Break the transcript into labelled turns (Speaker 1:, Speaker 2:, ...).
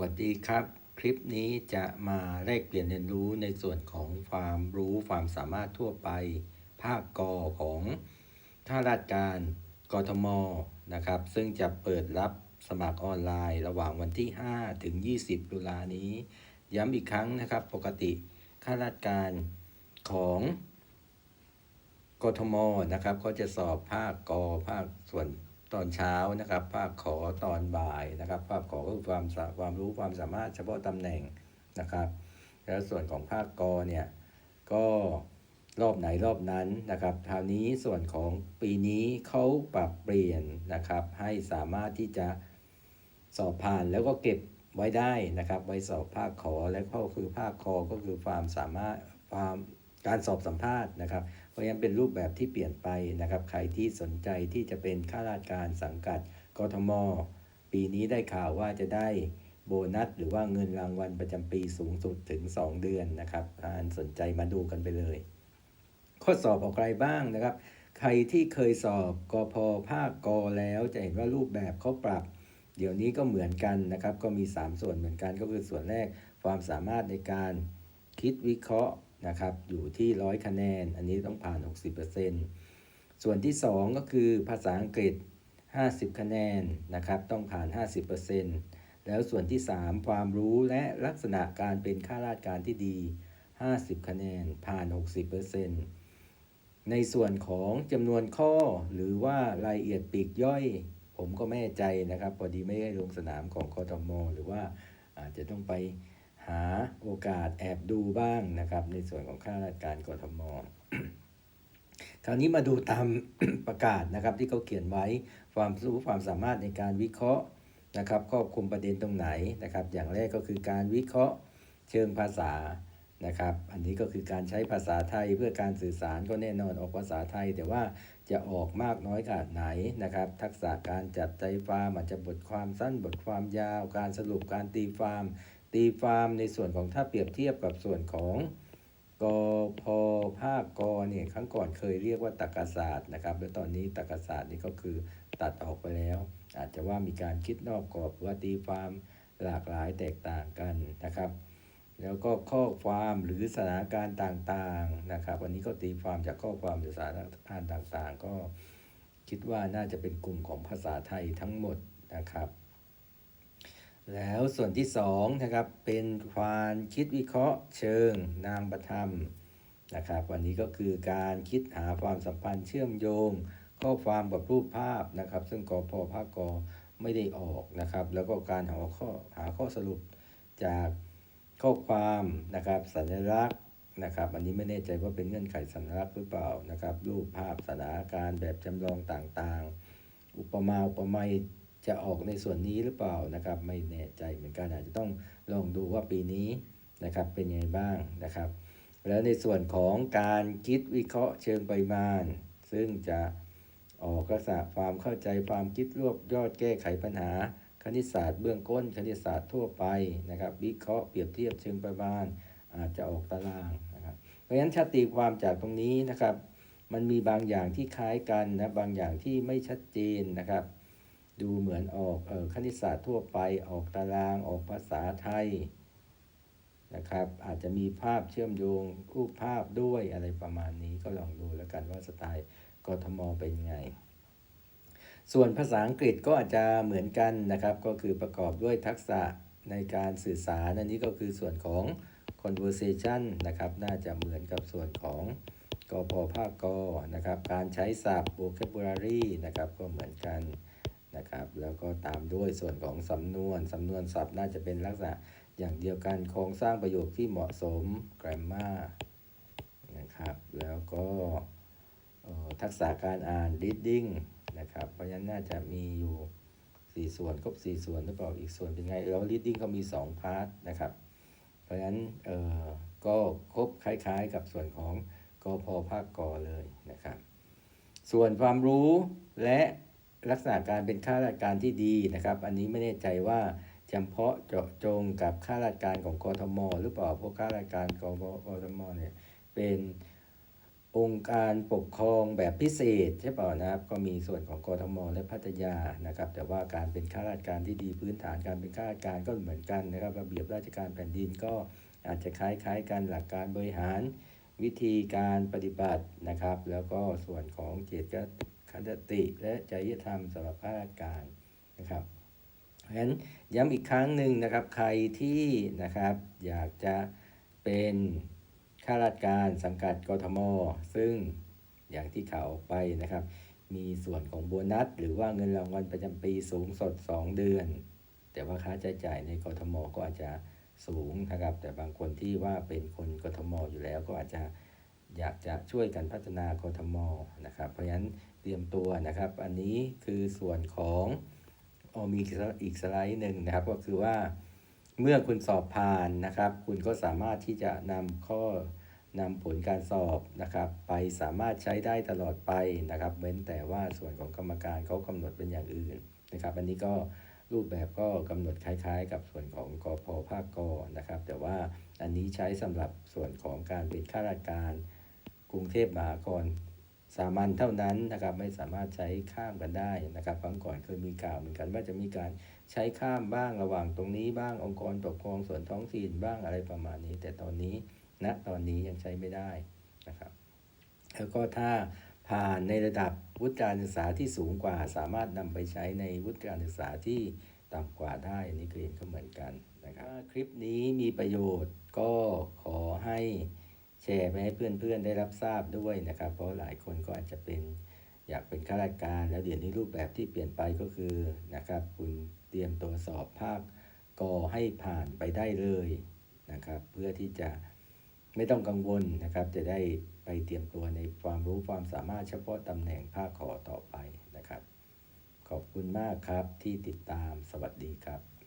Speaker 1: วัสดีครับ คลิปนี้จะมาแลกเปลี่ยนเรียนรู้ในส่วนของความรู้ความสามารถทั่วไป ภาคกอของข้าราชการกทมนะครับ ซึ่งจะเปิดรับสมัครออนไลน์ระหว่างวันที่ 5 ถึง 20 ตุลานี้ ย้ำอีกครั้งนะครับ ปกติข้าราชการของกทมนะครับก็จะสอบภาคกอภาคส่วน ตอนเช้านะครับ ภาคขอตอนบ่ายนะครับ ภาคขอก็คือความความรู้ความสามารถเฉพาะตำแหน่งนะครับ แล้วส่วนของภาคกอเนี่ยก็รอบไหนรอบนั้นนะครับคราวนี้ส่วนของปีนี้เขาปรับเปลี่ยนนะครับ ให้สามารถที่จะสอบผ่านแล้วก็เก็บไว้ได้นะครับ ไว้สอบภาคขอและก็คือภาคคอก็คือความสามารถความการสอบสัมภาษณ์นะครับ ราะฉะนั้นเป็นรูปแบบที่เปลี่ยนไปนะครับ ใครที่สนใจที่จะเป็นข้าราชการสังกัดกทม ปีนี้ได้ข่าวว่าจะได้โบนัส หรือว่าเงินรางวัลประจำปีสูงสุดถึง 2 เดือนนะครับท่านสนใจมาดูกันไปเลย ข้อสอบออกไรบ้างนะครับ ใครที่เคยสอบกพภาคกแล้วจะเห็นว่ารูปแบบเขาปรับ เดี๋ยวนี้ก็เหมือนกันนะครับ ก็มี 3 ส่วนเหมือนกันก็คือส่วนแรกความสามารถในการคิดวิเคราะห์ นะครับอยู่ที่ร้อยคะแนน อันนี้ต้องผ่าน 60%ส่วนที่ 2 ก็คือภาษาอังกฤษ 50 คะแนนนะครับต้องผ่าน 50%แล้วส่วนที่ 3 ความรู้และลักษณะการเป็นข้าราชการที่ดี 50 คะแนนผ่าน 60%ในส่วนของจำนวนข้อหรือว่ารายละเอียดปีกย่อย ผมก็ไม่แน่ใจนะครับพอดีไม่ได้ลงสนามของกทมหรือว่าอาจจะต้องไป หาโอกาสแอบดูบ้างนะครับ ในส่วนของข้าราชการกทมคราวนี้มาดูตามประกาศนะครับที่เขาเขียนไว้ความรู้ความสามารถในการวิเคราะห์นะครับครอบคลุมประเด็นตรงไหนนะครับ อย่างแรกก็คือการวิเคราะห์เชิงภาษานะครับ อันนี้ก็คือการใช้ภาษาไทยเพื่อการสื่อสารก็แน่นอนออกภาษาไทย แต่ว่าจะออกมากน้อยขนาดไหนนะครับ ทักษะการจับใจความอาจจะบทความสั้นบทความยาว การสรุปการตีความ ตีความในส่วนของถ้าเปรียบเทียบกับส่วนของกพภาคกเนี่ยครั้งก่อนเคยเรียกว่าตรรกศาสตร์นะครับ แล้วตอนนี้ตรรกศาสตร์นี่ก็คือตัดออกไปแล้ว อาจจะว่ามีการคิดนอกกรอบว่าตีความหลากหลายแตกต่างกันนะครับ แล้วก็ข้อความหรือสถานการณ์ต่างๆนะครับ วันนี้ก็ตีความจากข้อความหรือสถานการณ์ต่างๆ ก็คิดว่าน่าจะเป็นกลุ่มของภาษาไทยทั้งหมดนะครับ แล้วส่วนที่2นะครับเป็นความคิดวิเคราะห์เชิงนามประธรรมนะครับ วันนี้ก็คือการคิดหาความสัมพันธ์เชื่อมโยง ข้อความกับรูปภาพนะครับ ซึ่งกอพอภาคกอไม่ได้ออกนะครับ แล้วก็การหาข้อหาข้อสรุปจากข้อความนะครับสัญลักษณ์นะครับอันนี้ไม่แน่ใจว่าเป็นเงื่อนไขสัญลักษณ์หรือเปล่านะครับ รูปภาพสถานการณ์แบบจำลองต่างๆ อุปมาอุปไมย จะออกในส่วนนี้หรือเปล่านะครับ ไม่แน่ใจเหมือนกันอาจจะต้องลองดูว่าปีนี้นะครับเป็นยังไงบ้างนะครับ แล้วในส่วนของการคิดวิเคราะห์เชิงปริมาณ ซึ่งจะออกลักษณะความเข้าใจความคิดรวบยอดแก้ไขปัญหา คณิตศาสตร์เบื้องต้นคณิตศาสตร์ทั่วไปนะครับ วิเคราะห์เปรียบเทียบเชิงปริมาณ อาจจะออกตารางนะครับ เพราะฉะนั้นชาติความจากตรงนี้นะครับ มันมีบางอย่างที่คล้ายกันนะบางอย่างที่ไม่ชัดเจนนะครับ ดูเหมือนออกออคณิตศาสตร์ทั่วไปออกตารางออกภาษาไทยนะครับ อาจจะมีภาพเชื่อมโยงรูปภาพด้วยอะไรประมาณนี้ก็ลองดูแล้วกันว่าสไตล์กทมเป็นไง ส่วนภาษาอังกฤษก็อาจจะเหมือนกันนะครับ ก็คือประกอบด้วยทักษะในการสื่อสารอันนี้ก็คือส่วนของ conversation นะครับ น่าจะเหมือนกับส่วนของกพภาคกนะครับ การใช้ศัพท์ vocabulary นะครับ ก็เหมือนกัน นะครับ แล้วก็ตามด้วยส่วนของสำนวน สำนวนศัพท์น่าจะเป็นลักษณะอย่างเดียวกัน โครงสร้างประโยคที่เหมาะสม grammar นะครับ แล้วก็ทักษะการอ่าน reading นะครับ เพราะฉะนั้นน่าจะมีอยู่ 4 ส่วนครบ 4 ส่วนหรือเปล่า อีกส่วนเป็นไง แล้ว reading เขามี 2 พาร์ทนะครับ เพราะฉะนั้นเออก็ครบคล้ายๆ กับส่วนของกพภาคกเลยนะครับ ส่วนความรู้และ ลักษณะการเป็นข้าราชการที่ดีนะครับ อันนี้ไม่แน่ใจว่าจำเพาะเจาะจงกับข้าราชการของกทม หรือเปล่าเพราะข้าราชการกกทมเนี่ยเป็นองค์การปกครองแบบพิเศษใช่เปล่านะครับ ก็มีส่วนของกทม และพัทยานะครับ แต่ว่าการเป็นข้าราชการที่ดีพื้นฐานการเป็นข้าราชการก็เหมือนกันนะครับ ระเบียบราชการแผ่นดินก็อาจจะคล้ายๆกันหลักการบริหารวิธีการปฏิบัตินะครับ แล้วก็ส่วนของเจต คติ และจริยธรรมสำหรับข้าราชการนะครับเพราะฉะนั้นย้ำอีกครั้งหนึ่งนะครับ ใครที่นะครับอยากจะเป็นข้าราชการสังกัดกทม ซึ่งอย่างที่ข่าวออกไปนะครับ มีส่วนของโบนัส หรือว่าเงินรางวัลประจำปีสูงสด 2 เดือน แต่ว่าค่าใช้จ่ายในกทมก็อาจจะสูงนะครับ แต่บางคนที่ว่าเป็นคนกทมอยู่แล้วก็อาจจะ อยากจะช่วยกันพัฒนากทมนะครับ เพราะฉะนั้นเตรียมตัวนะครับ อันนี้คือส่วนของอมีอีกสไลด์หนึ่งนะครับ ก็คือว่าเมื่อคุณสอบผ่านนะครับ คุณก็สามารถที่จะนำข้อนำผลการสอบนะครับ ไปสามารถใช้ได้ตลอดไปนะครับ เว้นแต่ว่าส่วนของกรรมการเขากำหนดเป็นอย่างอื่นนะครับ อันนี้ก็รูปแบบก็กำหนดคล้ายๆ กับส่วนของกพภาคกนะครับ แต่ว่าอันนี้ใช้สำหรับส่วนของการเป็นข้าราชการ กรุงเทพมหานครสามัญเท่านั้นนะครับไม่สามารถใช้ข้ามกันได้นะครับครั้งก่อนเคยมีข่าวเหมือนกันว่าจะมีการใช้ข้ามบ้างระหว่างตรงนี้บ้างองค์กรปกครองส่วนท้องถิ่นบ้างอะไรประมาณนี้ แต่ตอนนี้ณนะตอนนี้ยังใช้ไม่ได้นะครับแล้วก็ถ้าผ่านในระดับวุฒิการศึกษาที่สูงกว่า สามารถนำไปใช้ในวุฒิการศึกษาที่ต่ำกว่าได้อันนี้ก็เห็นก็เหมือนกันนะครับคลิปนี้มีประโยชน์ก็ขอให้ แชร์ไปให้เพื่อนๆได้รับทราบด้วยนะครับ เพราะหลายคนก็อาจจะเป็นอยากเป็นข้าราชการแล้วเดี๋ยวนี้รูปแบบที่เปลี่ยนไปก็คือนะครับ คุณเตรียมตัวสอบภาคกอให้ผ่านไปได้เลยนะครับ เพื่อที่จะไม่ต้องกังวลนะครับ จะได้ไปเตรียมตัวในความรู้ความสามารถเฉพาะตำแหน่งภาคขอต่อไปนะครับ ขอบคุณมากครับที่ติดตามสวัสดีครับ